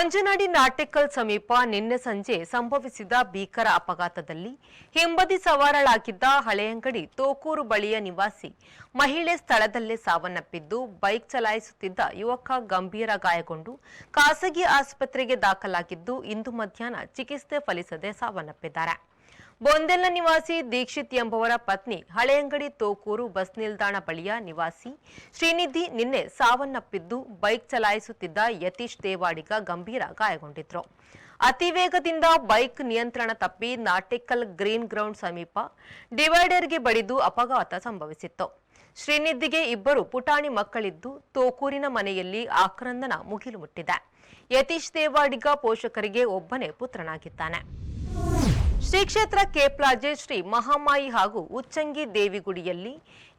ಮಂಜನಾಡಿ ನಾಟೆಕಲ್ ಸಮೀಪ ನಿನ್ನೆ ಸಂಜೆ ಸಂಭವಿಸಿದ ಭೀಕರ ಅಪಘಾತದಲ್ಲಿ ಹಿಂಬದಿ ಸವಾರಳಾಗಿದ್ದ ಹಳೆಯಂಗಡಿ ತೋಕೂರು ಬಳಿಯ ನಿವಾಸಿ ಮಹಿಳೆ ಸ್ಥಳದಲ್ಲೇ ಸಾವನ್ನಪ್ಪಿದ್ದು, ಬೈಕ್ ಚಲಾಯಿಸುತ್ತಿದ್ದ ಯುವಕ ಗಂಭೀರ ಗಾಯಗೊಂಡು ಖಾಸಗಿ ಆಸ್ಪತ್ರೆಗೆ ದಾಖಲಾಗಿದ್ದು, ಇಂದು ಮಧ್ಯಾಹ್ನ ಚಿಕಿತ್ಸೆ ಫಲಿಸದೆ ಸಾವನ್ನಪ್ಪಿದ್ದಾರೆ. ಬೊಂದೆಲ್ಲ ನಿವಾಸಿ ದೀಕ್ಷಿತ್ ಎಂಬುವರ ಪತ್ನಿ ಹಳೆಯಂಗಡಿ ತೋಕೂರು ಬಸ್ ನಿಲ್ದಾಣ ಬಳಿಯ ನಿವಾಸಿ ಶ್ರೀನಿಧಿ ನಿನ್ನೆ ಸಾವನ್ನಪ್ಪಿದ್ದು ಬೈಕ್ ಚಲಾಯಿಸುತ್ತಿದ್ದ ಯತೀಶ್ ದೇವಾಡಿಗ ಗಂಭೀರ ಗಾಯಗೊಂಡಿದ್ರು. ಅತಿ ವೇಗದಿಂದ ಬೈಕ್ ನಿಯಂತ್ರಣ ತಪ್ಪಿ ನಾಟಿಕಲ್ ಗ್ರೀನ್ ಗ್ರೌಂಡ್ ಸಮೀಪ ಡಿವೈಡರ್ಗೆ ಬಡಿದು ಅಪಘಾತ ಸಂಭವಿಸಿತ್ತು. ಶ್ರೀನಿಧಿಗೆ ಇಬ್ಬರು ಪುಟಾಣಿ ಮಕ್ಕಳಿದ್ದು ತೋಕೂರಿನ ಮನೆಯಲ್ಲಿ ಆಕ್ರಂದನ ಮುಗಿಲು ಮುಟ್ಟಿದೆ. ಯತೀಶ್ ದೇವಾಡಿಗ ಪೋಷಕರಿಗೆ ಒಬ್ಬನೇ ಪುತ್ರನಾಗಿದ್ದಾನೆ. ಶ್ರೀ ಕ್ಷೇತ್ರ ಕೆಪ್ಲಾಜೆ ಶ್ರೀ ಮಹಾಮಾಯಿ ಹಾಗೂ ಉಚ್ಚಂಗಿ ದೇವಿಗುಡಿಯಲ್ಲಿ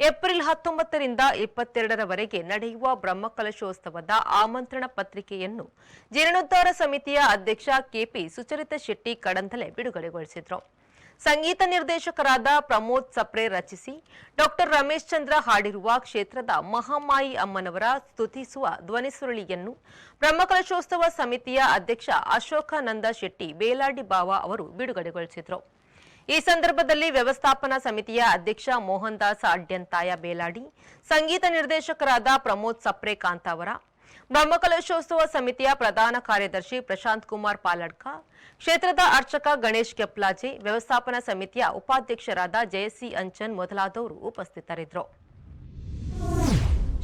ಏಪ್ರಿಲ್ ಹತ್ತೊಂಬತ್ತರಿಂದ ಇಪ್ಪತ್ತೆರಡರವರೆಗೆ ನಡೆಯುವ ಬ್ರಹ್ಮಕಲಶೋತ್ಸವದ ಆಮಂತ್ರಣ ಪತ್ರಿಕೆಯನ್ನು ಜೀರ್ಣೋದ್ಧಾರ ಸಮಿತಿಯ ಅಧ್ಯಕ್ಷ ಕೆಪಿ ಸುಚರಿತ ಶೆಟ್ಟಿ ಕಡಂತಲೆ ಬಿಡುಗಡೆಗೊಳಿಸಿದರು. ಸಂಗೀತ ನಿರ್ದೇಶಕರಾದ ಪ್ರಮೋದ್ ಸಪ್ರೆ ರಚಿಸಿ ಡಾಕ್ಟರ್ ರಮೇಶ್ ಚಂದ್ರ ಹಾಡಿರುವ ಕ್ಷೇತ್ರದ ಮಹಾಮಾಯಿ ಅಮ್ಮನವರ ಸ್ತುತಿಸುವ ಧ್ವನಿಸುರುಳಿಯನ್ನು ಬ್ರಹ್ಮಕಲಶೋತ್ಸವ ಸಮಿತಿಯ ಅಧ್ಯಕ್ಷ ಅಶೋಕಾನಂದ ಶೆಟ್ಟಿ, ಬೇಲಾಡಿ ಬಾವ ಅವರು ಬಿಡುಗಡೆಗೊಳಿಸಿದರು. ಈ ಸಂದರ್ಭದಲ್ಲಿ ವ್ಯವಸ್ಥಾಪನಾ ಸಮಿತಿಯ ಅಧ್ಯಕ್ಷ ಮೋಹನ್ ದಾಸ್ ಅಡ್ಯಂತಾಯ, ಬೇಲಾಡಿ, ಸಂಗೀತ ನಿರ್ದೇಶಕರಾದ ಪ್ರಮೋದ್ ಸಪ್ರೆ ಕಾಂತಾವರ ಬ್ರಹ್ಮಕಲಶೋತ್ಸವ ಸಮಿತಿಯ ಪ್ರಧಾನ ಕಾರ್ಯದರ್ಶಿ ಪ್ರಶಾಂತ್ ಕುಮಾರ್ ಪಾಲಡ್ಕ, ಕ್ಷೇತ್ರದ ಅರ್ಚಕ ಗಣೇಶ್ ಕೆಪ್ಲಾಜಿ, ವ್ಯವಸ್ಥಾಪನಾ ಸಮಿತಿಯ ಉಪಾಧ್ಯಕ್ಷರಾದ ಜಯಸಿ ಅಂಚನ್ ಮೊದಲಾದವರು ಉಪಸ್ಥಿತರಿದ್ದರು.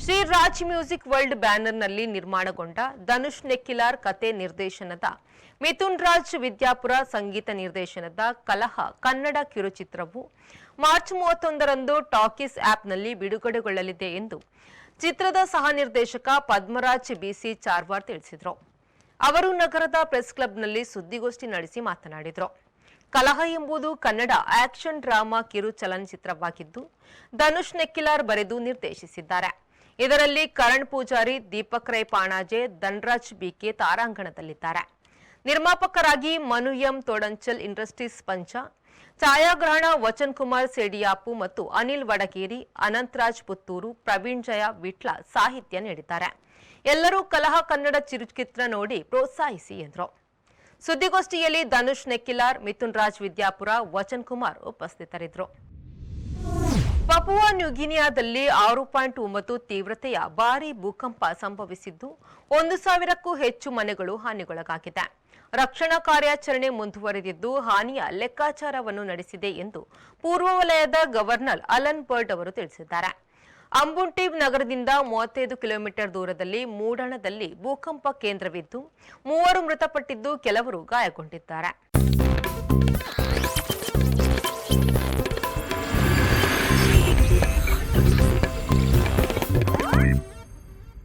ಶ್ರೀ ರಾಜ್ ಮ್ಯೂಸಿಕ್ ವರ್ಲ್ಡ್ ಬ್ಯಾನರ್ನಲ್ಲಿ ನಿರ್ಮಾಣಗೊಂಡ ಧನುಷ್ ನೆಕ್ಕಿಲಾರ್ ಕತೆ ನಿರ್ದೇಶನದ, ಮಿಥುನ್ ರಾಜ್ ವಿದ್ಯಾಪುರ ಸಂಗೀತ ನಿರ್ದೇಶನದ ಕಲಹ ಕನ್ನಡ ಕಿರುಚಿತ್ರವು ಮಾರ್ಚ್ ಮೂವತ್ತೊಂದರಂದು ಟಾಕೀಸ್ ಆಪ್ನಲ್ಲಿ ಬಿಡುಗಡೆಗೊಳ್ಳಲಿದೆ ಎಂದು ಚಿತ್ರದ ಸಹ ನಿರ್ದೇಶಕ ಪದ್ಮರಾಜ್ ಬಿಸಿ ಚಾರ್ವಾರ್ ತಿಳಿಸಿದರು. ಅವರು ನಗರದ ಪ್ರೆಸ್ ಕ್ಲಬ್ನಲ್ಲಿ ಸುದ್ದಿಗೋಷ್ಠಿ ನಡೆಸಿ ಮಾತನಾಡಿದರು. ಕಲಹ ಎಂಬುದು ಕನ್ನಡ ಆಕ್ಷನ್ ಡ್ರಾಮಾ ಕಿರು ಚಲನಚಿತ್ರವಾಗಿದ್ದು, ಧನುಷ್ ನೆಕ್ಕಿಲಾರ್ ಬರೆದು ನಿರ್ದೇಶಿಸಿದ್ದಾರೆ. ಇದರಲ್ಲಿ ಕರಣ್ ಪೂಜಾರಿ, ದೀಪಕ್ ರೈ ಪಾಣಾಜೆ, ಧನ್ರಾಜ್ ಬಿಕೆ ತಾರಾಂಗಣದಲ್ಲಿದ್ದಾರೆ. ನಿರ್ಮಾಪಕರಾಗಿ ಮನು ಎಂ ತೋಡಂಚಲ್ ಇಂಡಸ್ಟ್ರೀಸ್ ಪಂಚ ಛಾಯಾಗ್ರಹಣ ವಚನ್ ಕುಮಾರ್ ಸೇಡಿಯಾಪು ಮತ್ತು ಅನಿಲ್ ವಡಗೇರಿ, ಅನಂತರಾಜ್ ಪುತ್ತೂರು, ಪ್ರವೀಣ್ ಜಯ ವಿಟ್ಲ ಸಾಹಿತ್ಯ ನೀಡಿದ್ದಾರೆ. ಎಲ್ಲರೂ ಕಲಹ ಕನ್ನಡ ಚಿರುಚಿತ್ರ ನೋಡಿ ಪ್ರೋತ್ಸಾಹಿಸಿ ಎಂದರು. ಸುದ್ದಿಗೋಷ್ಠಿಯಲ್ಲಿ ಧನುಷ್ ನೆಕ್ಕಿಲಾರ್ ಮಿಥುನ್ ರಾಜ್ ವಿದ್ಯಾಪುರ, ವಚನ್ ಕುಮಾರ್ ಉಪಸ್ಥಿತರಿದ್ದರು. ಪಪುವಾ ನ್ಯೂಗಿನಿಯಾದಲ್ಲಿ ಆರು ಪಾಯಿಂಟ್ ಒಂಬತ್ತು ತೀವ್ರತೆಯ ಭಾರಿ ಭೂಕಂಪ ಸಂಭವಿಸಿದ್ದು, ಒಂದು ಸಾವಿರಕ್ಕೂ ಹೆಚ್ಚು ಮನೆಗಳು ಹಾನಿಗೊಳಗಾಗಿದೆ. ರಕ್ಷಣಾ ಕಾರ್ಯಾಚರಣೆ ಮುಂದುವರೆದಿದ್ದು, ಹಾನಿಯ ಲೆಕ್ಕಾಚಾರವನ್ನು ನಡೆಸಿದೆ ಎಂದು ಪೂರ್ವ ವಲಯದ ಗವರ್ನರ್ ಅಲನ್ ಬರ್ಡ್ ಅವರು ತಿಳಿಸಿದ್ದಾರೆ. ಅಂಬುಂಟೀವ್ ನಗರದಿಂದ ಮೂವತ್ತೈದು ಕಿಲೋಮೀಟರ್ ದೂರದಲ್ಲಿ ಮೂಡಣದಲ್ಲಿ ಭೂಕಂಪ ಕೇಂದ್ರವಿದ್ದು, ಮೂವರು ಮೃತಪಟ್ಟಿದ್ದು ಕೆಲವರು ಗಾಯಗೊಂಡಿದ್ದಾರೆ.